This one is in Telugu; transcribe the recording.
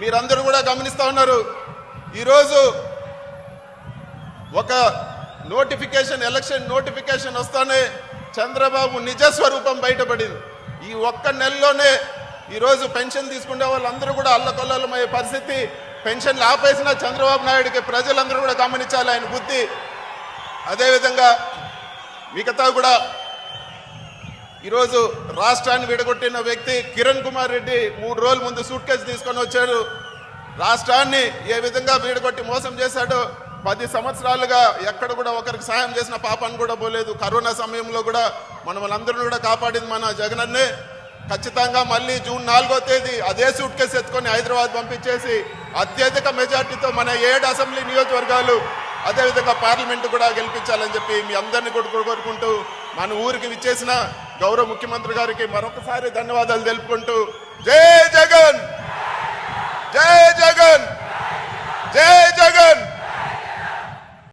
మీరందరూ కూడా గమనిస్తూ ఉన్నారు. ఈరోజు ఒక నోటిఫికేషన్ ఎలక్షన్ నోటిఫికేషన్ వస్తానే చంద్రబాబు నిజ స్వరూపం బయటపడింది. ఈ ఒక్క నెలలోనే ఈరోజు పెన్షన్ తీసుకునే వాళ్ళందరూ కూడా అల్లకొల్లమయ్యే పరిస్థితి. పెన్షన్లు ఆపేసిన చంద్రబాబు నాయుడికి ప్రజలందరూ కూడా గమనించాలి ఆయన బుద్ధి. అదేవిధంగా మిగతా కూడా ఈరోజు రాష్ట్రాన్ని విడగొట్టిన వ్యక్తి కిరణ్ కుమార్ రెడ్డి మూడు రోజుల ముందు సూట్ కేసు తీసుకొని వచ్చాడు. రాష్ట్రాన్ని ఏ విధంగా వీడగొట్టి మోసం చేశాడో పది సంవత్సరాలుగా ఎక్కడ కూడా ఒకరికి సాయం చేసిన పాపాన్ని కూడా పోలేదు. కరోనా సమయంలో కూడా మనం అందరిని కూడా కాపాడింది మన జగనన్నే. ఖచ్చితంగా మళ్ళీ జూన్ నాలుగో తేదీ అదే సూట్ కేసు ఎత్తుకొని హైదరాబాద్ పంపించేసి అత్యధిక మెజార్టీతో మన ఏడు అసెంబ్లీ నియోజకవర్గాలు అదేవిధంగా పార్లమెంట్ కూడా గెలిపించాలని చెప్పి మీ అందరినీ కూడా కోరుకుంటూ మన ఊరికి విచ్చేసిన గౌరవ ముఖ్యమంత్రి గారికి మరొకసారి ధన్యవాదాలు తెలుపుకుంటూ జై